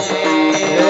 hoje.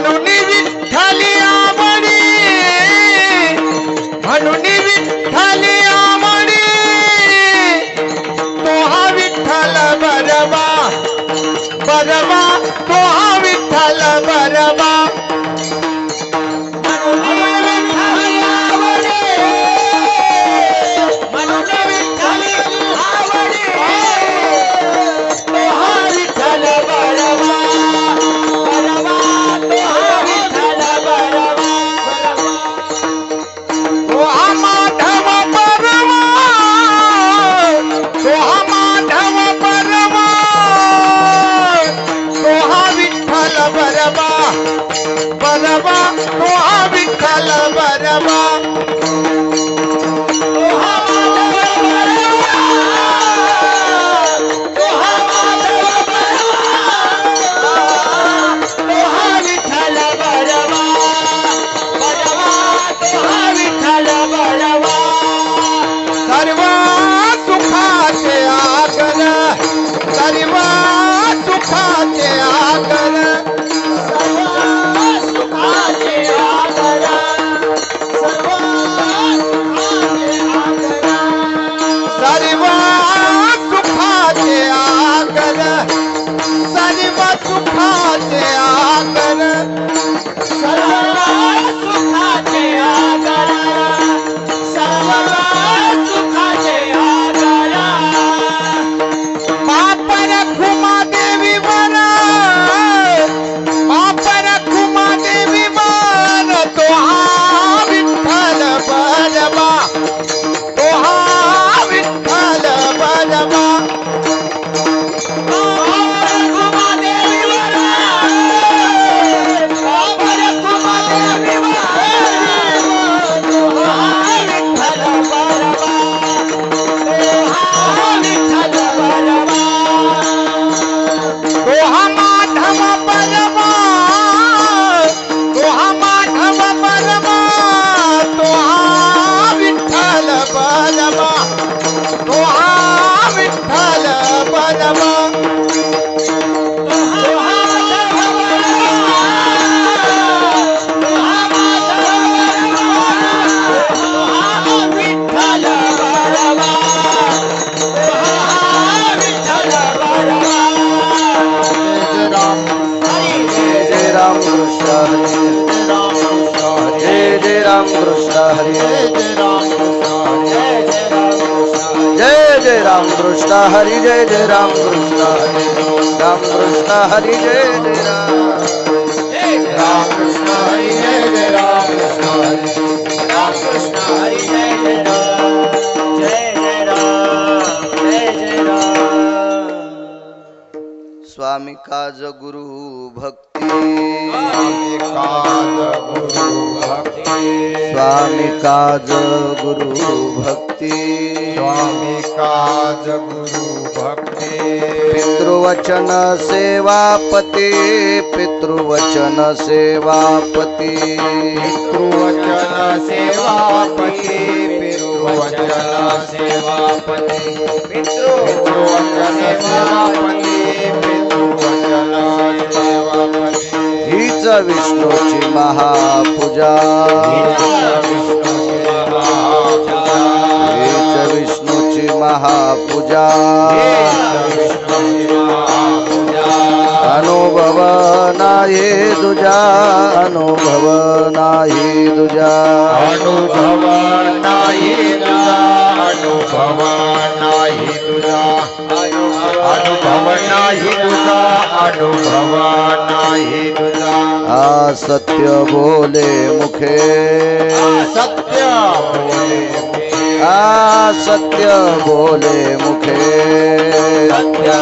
ভানুনির থালি আমারে ভানুনির থালি कृष्ण हरी जय जय राम कृष्ण हरी राम कृष्ण हरि जय जय राम। राम कृष्ण हरी जय जय राम कृष्ण हरी राम कृष्ण हरी जय जय राम जय जय राम जय जय राम। स्वामी काज गुरु भक्ति। स्वामी काज गुरु भक्ति। स्वामी काज गुरु भक्ती। पितृवचन सेवापती पितृवचन सेवापती। पितृवचन सेवापती पितृवचन सेवापती। पितृवचन सेवापती पितृवचन सेवापती। हीच विष्णूची महापूजा। महापूजा अनुभव नाही तुझा अनुभव नाही तुझा। अनुभव नाही तुझा अनुभव नाही तुझा। अनुभव नाही तुझा अनुभव नाही तुझा। आ सत्य बोले मुखे। सत्य बोले आ सत्य बोले मुखे। सत्य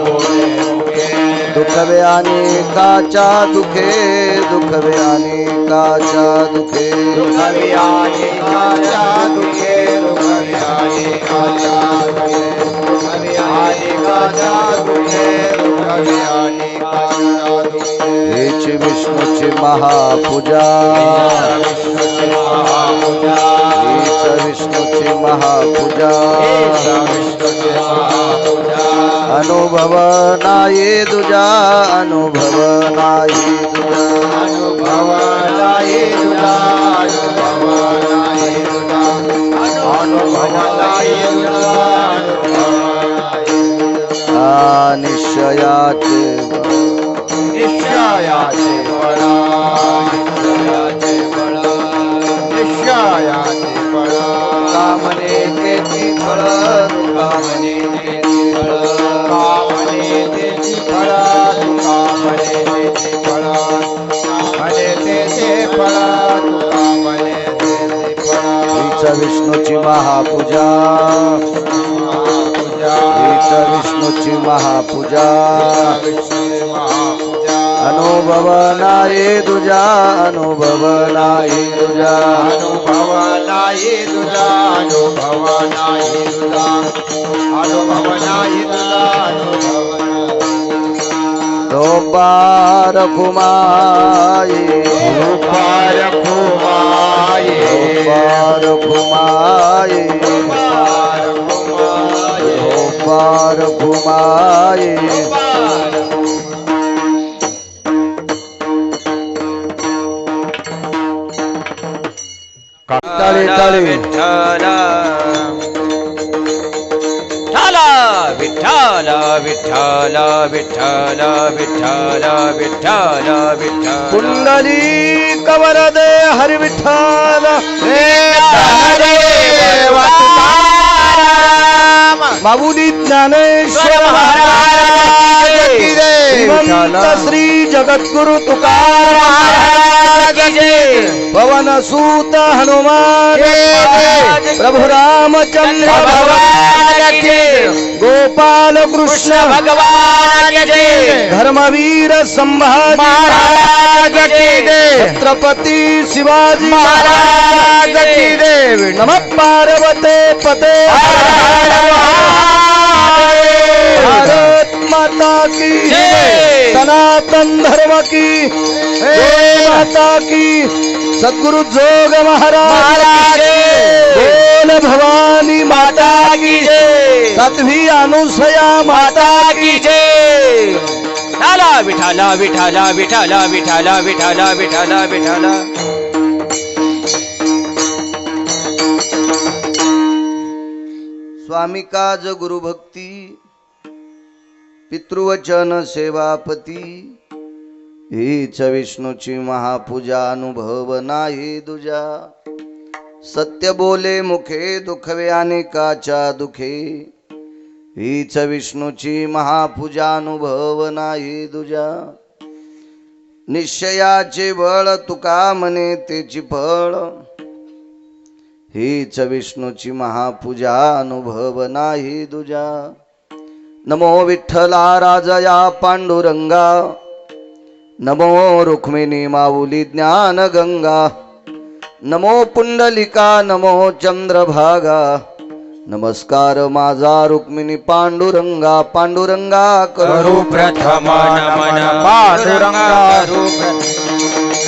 बोले मुखे। दुख व्याने काचा दुखे दुख व्याने काचा दुखे दुख व्याने काचा दुखे दुख व्याने काचा दुखे विष्णु महापूजा। विष्णु महापूजा। विष्णुची महापूजा. अनुभव नाही तुझा अनुभव नाही अनुभव नाही तुझा निश्चयाचे निश्चयाचे विष्णूची महापूजा. महापूजा विष्णूची महापूजा. अनुभव नाही तुझा अनुभव नाही तुझा. अनुभव नाही तुझा अनुभव नाही तुझा. अनुभव नाही तुझा अनुभव तो पार कुमाई पार कुमाये पार कुमाई पार कुमाये पार कुमाई विठ्ठल. विठ्ठल विठ्ठल विठ्ठल विठ्ठल विठ्ठल कुंडली कवर दे हरी विठ्ठल माऊली ज्ञानेश्वर महाराज! श्री जगद्गुरु तुकाराम पवन सूत हनुमान प्रभु रामचंद्र भगवान गोपाल कृष्ण भगवान धर्मवीर संभाजी महाराज. छत्रपती शिवाजी महाराज जय. नम पार्वते पते। भारत माता की. सनातन धर्म की। माता की। सद्गुरु जोग महाराज बोल भवानी माता की साध्वी अनुसया माता की जय। विठाला विठाला विठाला विठाला विठाला विठाला विठाला विठाला। स्वामी काज गुरु भक्ती पितृवचन सेवापती. हीच विष्णूची महापूजा अनुभव नाही दुजा. सत्य बोले मुखे दुखवे अनेकाच्या दुखे. हीच विष्णूची महापूजा अनुभव नाही दुजा. निश्चयाचे बळ तुका म्हणे तेची फळ. हीच विष्णूची महापूजा अनुभव नाही दुजा. नमो विठ्ठला राजया पांडुरंगा नमो रुक्मिणी माऊली ज्ञान गंगा नमो पुंडलिका नमो चंद्रभागा नमस्कार माझा रुक्मिणी पांडुरंगा पांडुरंगा करू प्रथम पांडुरंगा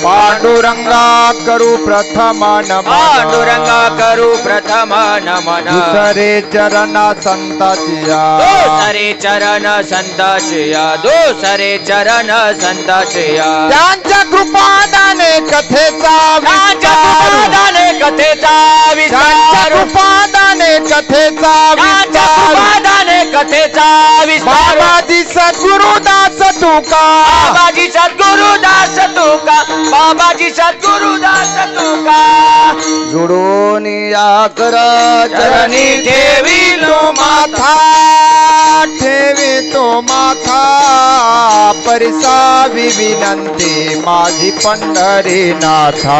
पांडुरंगा करू प्रथम नमन पांडुरंगा करू प्रथम नमन दुसरे चरण संताचिया दुसरे चरण संताशया दुसरे चरण संताशया त्यांच्या कृपादाने कथेचा कृपादाने कथेचा विस्तार कृपादाने कथेचा विस्तार कृपादाने कथेचा बाबाजी सद्गुरुदास तुका. बाबाजी सद्गुरु दास तुका. बाबाजी सद्गुरु दास तुका. जोडून या करा चरणी ठेवी तो माथा. ठेवी तो माथा. परिसावी विनंती माझी पंढरी नाथा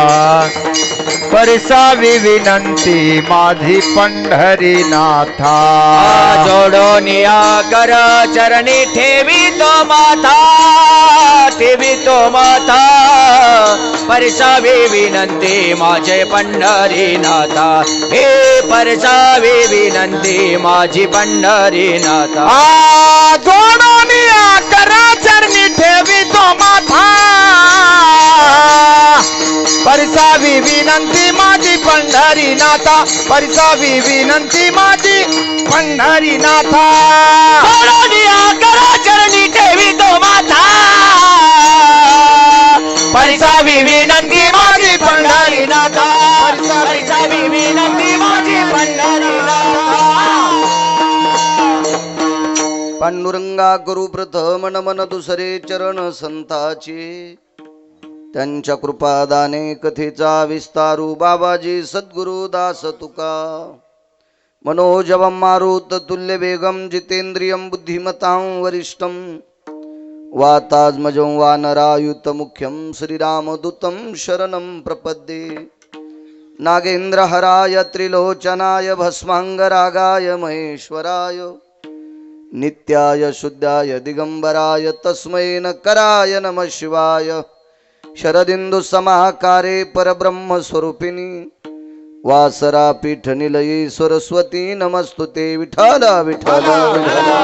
परिसावी विनंती माझी पंढरी नाथा जोडून या कर चरणी ठेवी तो माथा ठेवी तो माथा परसावी विनंती माझे पंढरी नाथा हे परसावी विनंती माझी पंढरी नाथा जोडून परिसावी विनंती माझी पंढरी नाथा. परिसावी विनंती माझी पंढरी नाथा. कर चरणी ठेवी तो माथा परसावी विनंती माझी पंढरी नाथा. परसावी विनंती माझी पंढरी नाथा. पांडुरंगा गुरु प्रथम नमन दुसरे चरण संताचे. त्यांच्या कृपादाने कथेचा विस्तारू बाबाजी सद्गुरु दास तुका. मनोजवं मारुत तुल्य वेगम जितेंद्रियम बुद्धिमतां वरिष्ठं. वातात्मजं वानरायुत मुख्यं श्रीरामदूतं शरणं प्रपद्ये. नागेन्द्रहराय त्रिलोचनाय भस्माङ्गरागाय महेश्वराय. नित्याय शुद्धाय दिगंबराय तस्मै न कराय नमः शिवाय. शरदिंदु समाकारे परब्रह्मस्वरूपिणी वासरा पीठ निलयी सरस्वती नमस्तुते विठाला विठाला विठाला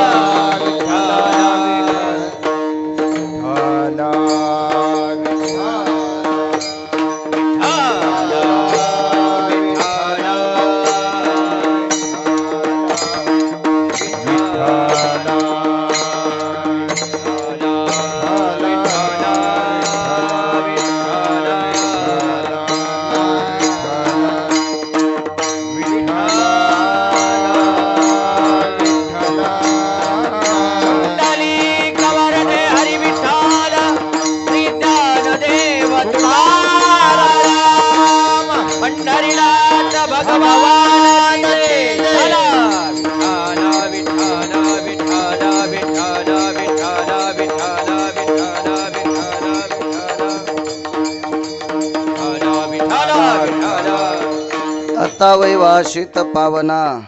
आता वैवाशित पावना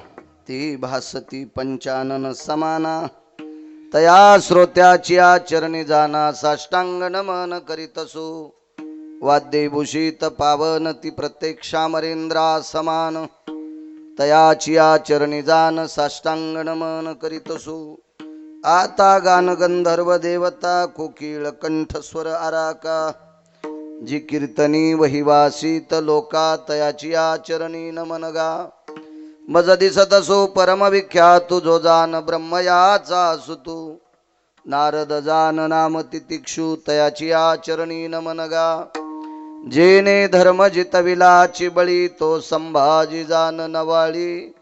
ती भासती पंचानन समाना. तया श्रोत्याची आचरणी जाना साष्टांग नमन करीतसु वाद्यभूषित पावन ती प्रत्यक्षामरेंद्रा समान. तयाची आचरणी जान साष्टांग नमन करीतसु आता गान गंधर्व देवता कोकिळ कंठस्वर आराका. जी कीर्तनी वहिवासी लोका तयाची आचरणी नमनगा. मज दिसत असो परमविख्यात जो जान ब्रह्मयाचा सुतू. नारद जान नाम तितिक्षु तयाची आचरणी न मनगा जेने धर्म जितविलाची बळी तो संभाजी जान नवाळी.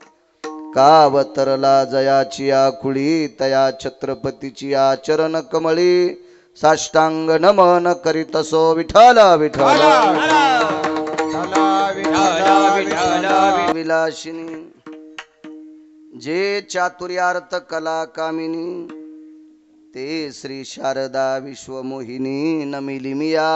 कावतरला जयाची आकुळी तया छत्रपतीची आचरण कमळी. साष्टांग नमन करीतसो विठ्ठल विठ्ठल. विलासिनी जे चातुर्यार्थ कला कामिनी ते श्री शारदा विश्वमोहिनी नमिली मिया.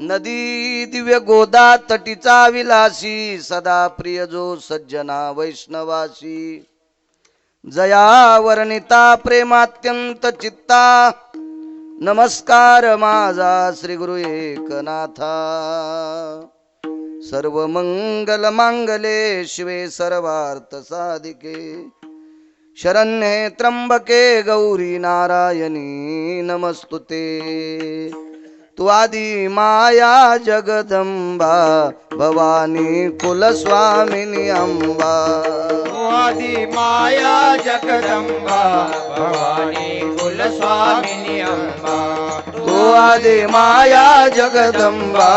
नदी दिव्य गोदा तटीचा विलासी सदा प्रिय जो सज्जना वैष्णवासी. जया वर्णिता प्रेमात्यंत चित्ता. नमस्कार माझा श्री गुरु एकनाथा. सर्व मंगल मांगले शिवे सर्वार्थ साधिके. शरण्ये त्र्यंबके गौरी नारायणी नमस्तुते. स्वादि माया जगदम्बा भवानी कुलस्वामिनि अम्बा। स्वादि माया जगदम्बा भवानी कुलस्वामिनि अम्बा। आदि माया जगदम्बा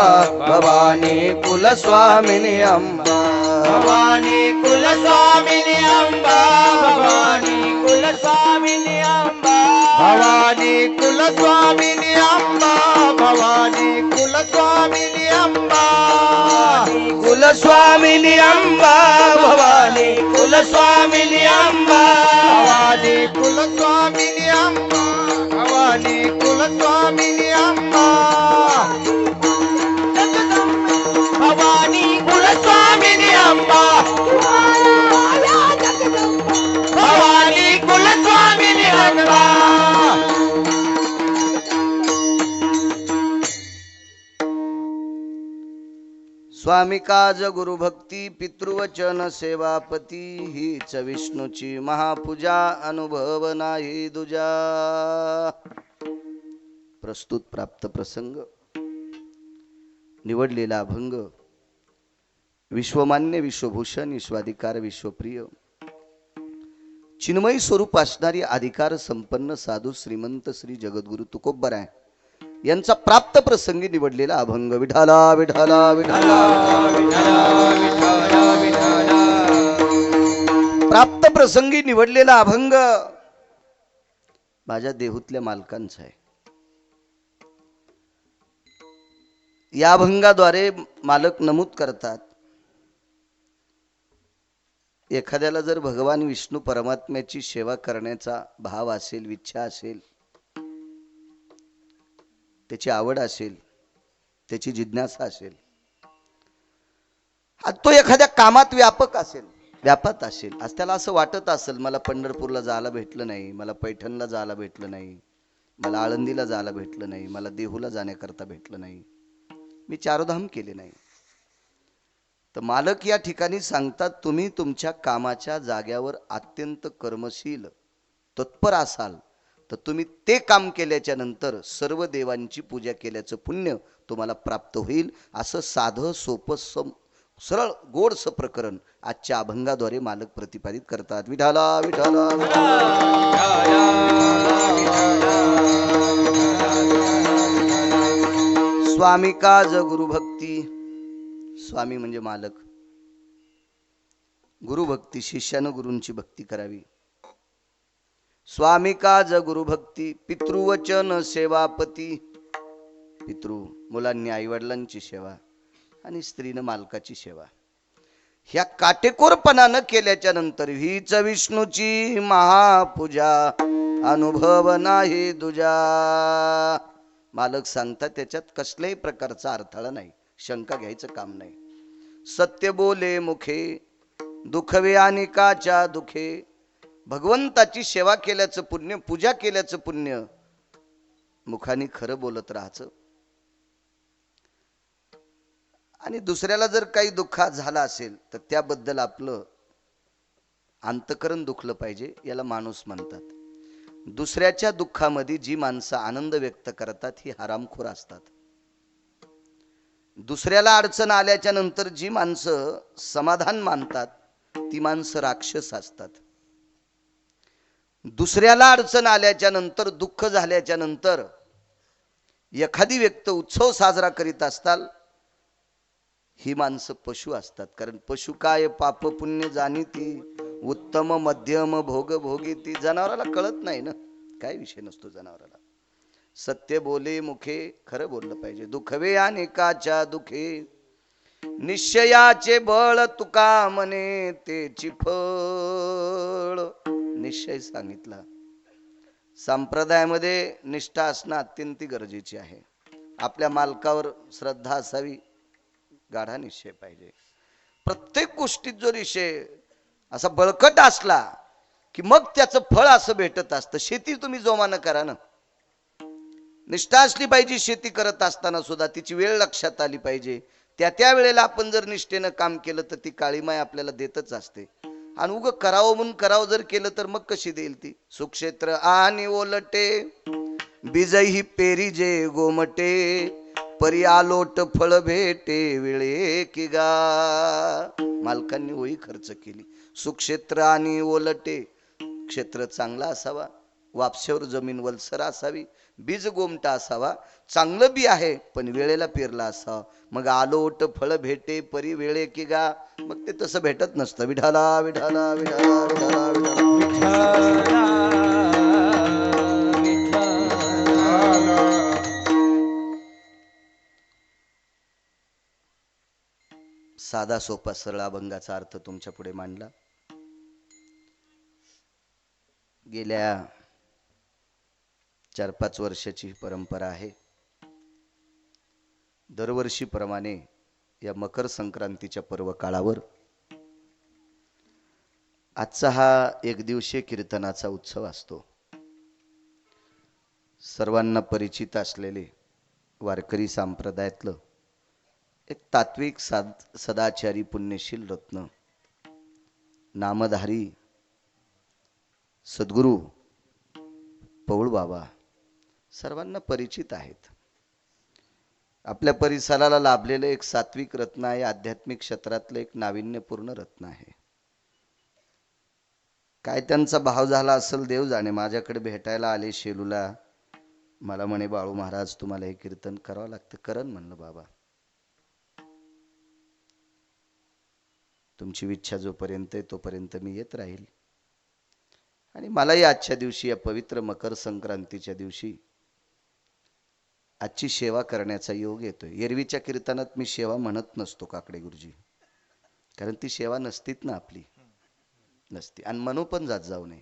भवानी कुलस्वामिनि अम्बा। भवानी कुलस्वामिनि अम्बा भवानी कुलस्वामिनि अम्बा। भवानी कुलस्वामि కులస్వామిని అంబా భవాని కులస్వామిని అంబా. భవాని కులస్వామిని అంబా భవాని కులస్వామి स्वामी काज गुरुभक्ती पितृवचन सेवापती हीच विष्णूची महापूजा अनुभव नाही दुजा. प्रस्तुत प्राप्त प्रसंग. निवडलेला अभंग. विश्वमान्य विश्वभूषण विश्वाधिकार विश्वप्रिय. चिन्मयी स्वरूप असणारी अधिकार संपन्न साधू श्रीमंत श्री जगद्गुरु तुकोबराय यांचा प्राप्त प्रसंगी निवडलेला अभंग. विठाला विठाला विठाला प्राप्त प्रसंगी निवडलेला अभंग माझ्या देहूतल्या मालकांचा आहे. या अभंगाद्वारे मालक नमूद करतात. एखाद्याला जर भगवान विष्णू परमात्म्याची सेवा करण्याचा भाव असेल इच्छा असेल त्याची आवड असेल त्याची जिज्ञासा असेल हा तो एखाद्या कामात व्यापक असेल व्यापात असेल. आज त्याला असं वाटत असेल मला पंढरपूरला जायला भेटलं नाही मला पैठणला जायला भेटलं नाही मला आळंदीला जायला भेटलं नाही मला देहूला जाण्याकरता भेटलं नाही. मी चारोधाम केले नाही. तर मालक या ठिकाणी सांगतात तुम्ही तुमच्या कामाच्या जाग्यावर अत्यंत कर्मशील तत्पर असाल तर तुम्ही ते काम केल्याच्यानंतर सर्व देवांची पूजा केल्याचं पुण्य तुम्हाला प्राप्त होईल. असं साधं सोपं सम सरळ गोडसं प्रकरण आजच्या अभंगाद्वारे मालक प्रतिपादित करतात. विठाला विठाला स्वामी काज गुरुभक्ती स्वामी म्हणजे मालक. गुरुभक्ती शिष्यानं गुरूंची भक्ती करावी. स्वामी काज गुरुभक्ती पितृवचन सेवापती. पितृ मुलांनी आईवडिलांची सेवा आणि स्त्रीनं मालकाची सेवा. ह्या काटेकोरपणानं केल्याच्यानंतर हीच विष्णूची महापूजा. अनुभव नाही दुजा मालक सांगतात त्याच्यात कसल्याही प्रकारचा अडथळा नाही. शंका घ्यायचं काम नाही. सत्य बोले मुखे दुखवे आणि काच्या दुखे. भगवंताची सेवा केल्याचं पुण्य पूजा केल्याचं पुण्य मुखाने खरं बोलत राहायचं. आणि दुसऱ्याला जर काही दुःखा झाला असेल तर त्याबद्दल आपलं अंतकरण दुखलं पाहिजे याला माणूस म्हणतात. दुसऱ्याच्या दुःखामध्ये जी माणसं आनंद व्यक्त करतात ही हरामखोर असतात. दुसऱ्याला अडचण आल्याच्यानंतर जी माणसं समाधान मानतात ती माणसं राक्षस असतात. दुसऱ्याला अडचण आल्याच्यानंतर दुःख झाल्याच्यानंतर एखादी व्यक्त उत्सव साजरा करीत असताल ही माणसं पशु असतात. कारण पशु काय पाप पुण्य जाणीती उत्तम मध्यम भोग भोगी ती जनावराला कळत नाही ना. काय विषय नसतो जनावराला. सत्य बोले मुखे खरं बोललं पाहिजे. दुखवे अनेकाच्या दुखे निश्चयाचे बळ तुका मने तेची फळ. निश्चय सांगितला. संप्रदायामध्ये निष्ठा असणं अत्यंत गरजेची आहे. आपल्या मालकावर श्रद्धा असावी गाढा निश्चय पाहिजे. प्रत्येक गोष्टीत जो निश्चय असा बळकट असला की मग त्याचं फळ असं भेटत असतं. शेती तुम्ही जोमानं करा ना. निष्ठा असली पाहिजे शेती करत असताना सुद्धा तिची वेळ लक्षात आली पाहिजे. त्या त्या वेळेला आपण जर निष्ठेनं काम केलं तर ती काळीमाय आपल्याला देतच असते. आणि उग करावं म्हणून करावं जर केलं तर मग कशी देईल ती? सुक्षेत्र आणि ओलटे बीजही पेरी जे गोमटे परी आलोट फळ भेटे वेळे कि गा. मालकांनी होई खर्च केली. सुक्षेत्र आणि ओलटे क्षेत्र चांगला असावा. वापशेवर जमीन वलसर असावी. बीज गोमटा असावा. चांगलं बी आहे पण वेळेला पेरला असावा मग आलोट फळ भेटे परी वेळे की गा. मग ते तसं भेटत नसतं. विढाला विढाला विढाला विढाला विढाला साधा सोपा सरळ अभंगाचा अर्थ तुमच्यापुढे मांडला. गेल्या चार पाच वर्षाची परंपरा आहे. दरवर्षीप्रमाणे या मकर संक्रांतीच्या पर्व काळावर आजचा हा एक दिवसीय कीर्तनाचा उत्सव असतो. सर्वांना परिचित असलेले वारकरी संप्रदायातलं एक तात्विक साद सदाचारी पुण्यशील रत्न नामधारी सद्गुरू पौळ बाबा सर्वांना परिचित आहेत. आपल्या परिसराला लाभलेलं एक सात्विक रत्न आहे आध्यात्मिक क्षेत्रातलं एक नाविन्यपूर्ण रत्न आहे. काय त्यांचा भाव झाला असेल देव जाणे माझ्याकडे भेटायला आले शेलूला. मला म्हणे बाळू महाराज तुम्हाला हे कीर्तन करावं लागतं. करण म्हणलं बाबा. तुमची इच्छा जोपर्यंत आहे तोपर्यंत मी येत राहील. आणि मलाही आजच्या दिवशी या पवित्र मकर संक्रांतीच्या दिवशी आजची सेवा करण्याचा योग येतोय. एरवीच्या कीर्तनात मी सेवा म्हणत नसतो काकडे गुरुजी. कारण ती सेवा नसतीच ना आपली. नसती. आणि मनो पण जात जाऊ नये.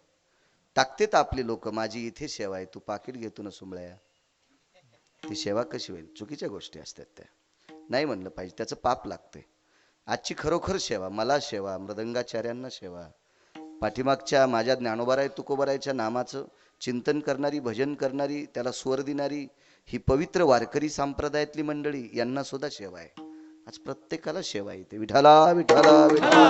टाकतेत आपली लोक माझी इथे सेवा आहे तू पाकिट घेतो ना सुमळ्या. ती सेवा कशी होईल? चुकीच्या गोष्टी असतात त्या. नाही म्हणलं पाहिजे त्याचं पाप लागतंय. आजची खरोखर सेवा मला सेवा मृदंगाचार्यांना सेवा. पाठीमागच्या माझ्या ज्ञानोबाराय तुकोबारायच्या नामाचं चिंतन करणारी भजन करणारी त्याला स्वर देणारी ही पवित्र वारकरी संप्रदायातली मंडळी यांना सुद्धा सेवा आहे. आज प्रत्येकाला सेवा येते विठाला विठाला विठाला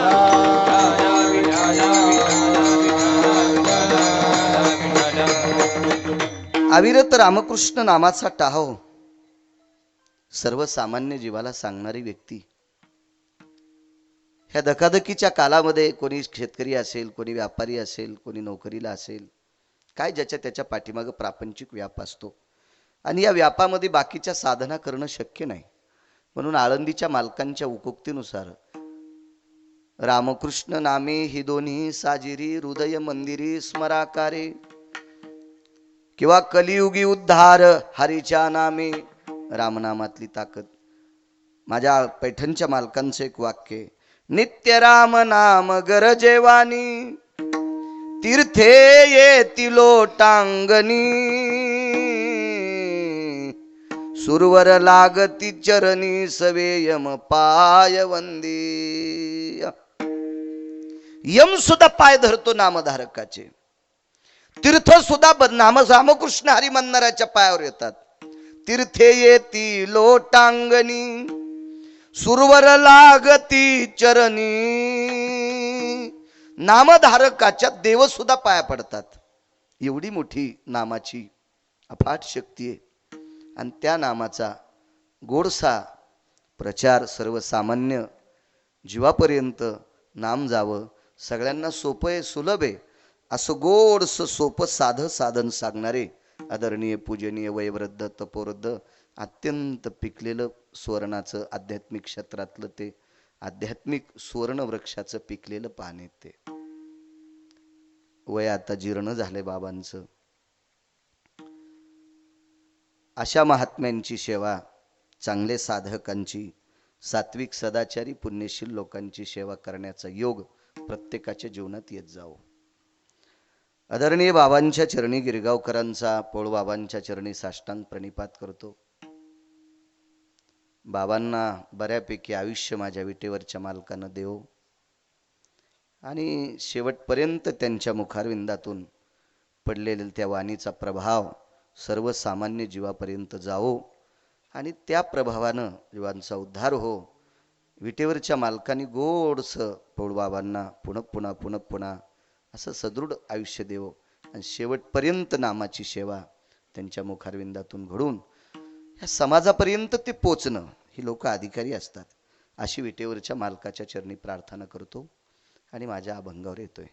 अविरत रामकृष्ण नामाचा टाहो. सर्वसामान्य जीवाला सांगणारी व्यक्ती. ह्या धकाधकीच्या कालामध्ये कोणी शेतकरी असेल कोणी व्यापारी असेल कोणी नोकरीला असेल काय ज्याच्या त्याच्या पाठीमागं प्रापंचिक व्याप असतो? आणि या व्यापामध्ये बाकीच्या साधना करणं शक्य नाही. म्हणून आळंदीच्या मालकांच्या उकोक्तीनुसार रामकृष्ण नामे ही दोन्ही साजिरी हृदय मंदिरी स्मराकारे किंवा कलियुगी उद्धार हरीच्या नामे रामनामातली ताकद. माझ्या पैठणच्या मालकांचं एक वाक्य नित्य राम नाम गरजेवानी तीर्थे येतिलो टांगणी सुरवर लागती चरणी सवेयम पाय वंदी. यम सुद्धा पाय धरतो नामधारकाचे. तीर्थ सुद्धा नाम रामकृष्ण हरी म्हणणाऱ्याच्या पायावर येतात. तीर्थे येती लोटांगणी सुरवर लागती चरणी. नामधारकाच्या देव सुद्धा पाया पडतात. एवढी मोठी नामाची अफाट शक्ती आहे. आणि त्या नामाचा गोडसा प्रचार सर्वसामान्य जीवापर्यंत नाम जावं सगळ्यांना सोपं आहे सुलभ आहे. असं गोडसं सोपं साधं साधन सांगणारे आदरणीय पूजनीय वयवृद्ध तपोवृद्ध अत्यंत पिकलेलं सुवर्णाचं आध्यात्मिक क्षेत्रातलं ते आध्यात्मिक सुवर्ण वृक्षाचं पिकलेलं पान ते. वय आता जीर्ण झालंय बाबांचं. अशा महात्म्यांची सेवा चांगले साधकांची सात्विक सदाचारी पुण्यशील लोकांची सेवा करण्याचा योग प्रत्येकाच्या जीवनात येत जावो. आदरणीय बाबांच्या चरणी गिरगावकरांचा पोळ बाबांच्या चरणी साष्टांग प्रणिपात करतो. बाबांना बऱ्यापैकी आयुष्य माझ्या विटेवरच्या मालकानं देव. आणि शेवटपर्यंत त्यांच्या मुखारविंदातून पडलेल्या त्या वाणीचा प्रभाव सर्वसामान्य जीवापर्यंत जावो आणि त्या प्रभावानं जीवांचा उद्धार हो. विटेवरच्या मालकाने गोडसं पौळबाबांना पुन्हा पुन्हा पुन्हा पुन्हा असं सदृढ आयुष्य देवो. आणि शेवटपर्यंत नामाची सेवा त्यांच्या मुखारविंदातून घडून ह्या समाजापर्यंत ते पोचणं ही लोक अधिकारी असतात. अशी विटेवरच्या मालकाच्या चरणी प्रार्थना करतो आणि माझ्या अभंगावर येतोय.